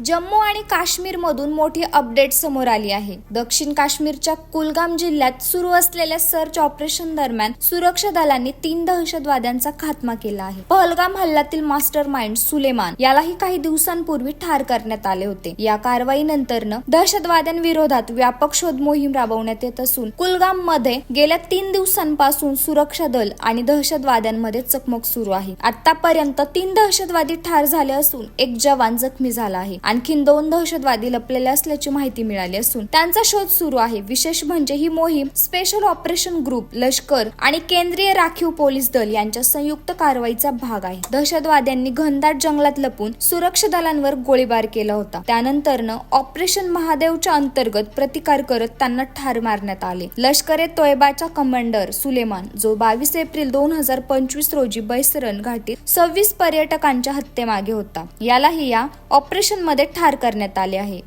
जम्मू आणि काश्मीरमधून मोठी अपडेट समोर आली आहे. दक्षिण काश्मीरच्या कुलगाम जिल्ह्यात सुरू असलेल्या सर्च ऑपरेशन दरम्यान सुरक्षा दलांनी तीन दहशतवाद्यांचा खात्मा केला आहे. पहलगाम हल्ल्यातील मास्टर माइंड सुलेमान यालाही काही दिवसांपूर्वी ठार करण्यात आले होते. या कारवाईनंतरनं दहशतवाद्यांविरोधात व्यापक शोध मोहीम राबवण्यात येत असून कुलगाममध्ये गेल्या तीन दिवसांपासून सुरक्षा दल आणि दहशतवाद्यांमध्ये चकमक सुरू आहे. आतापर्यंत तीन दहशतवादी ठार झाले असून एक जवान जखमी झाला आहे. आणखीन दोन दहशतवादी लपलेले असल्याची माहिती मिळाली असून त्यांचा शोध सुरू आहे. विशेष म्हणजे ही मोहीम स्पेशल ऑपरेशन ग्रुप लष्कर आणि केंद्रीय राखीव पोलीस दल यांच्या संयुक्त कारवाईचा भाग आहे. दहशतवाद्यांनी घनदाट जंगलात लपून सुरक्षा दलांवर गोळीबार केला होता. त्यानंतरनं ऑपरेशन महादेवच्या अंतर्गत प्रतिकार करत त्यांना ठार मारण्यात आले. लष्कर ए तोयबाचा कमांडर सुलेमान जो बावीस एप्रिल दोन हजार पंचवीस रोजी बैसरन घाटीत सव्वीस पर्यटकांच्या हत्येमागे होता. यालाही या ऑपरेशन मध्ये ठार करण्यात आले आहे.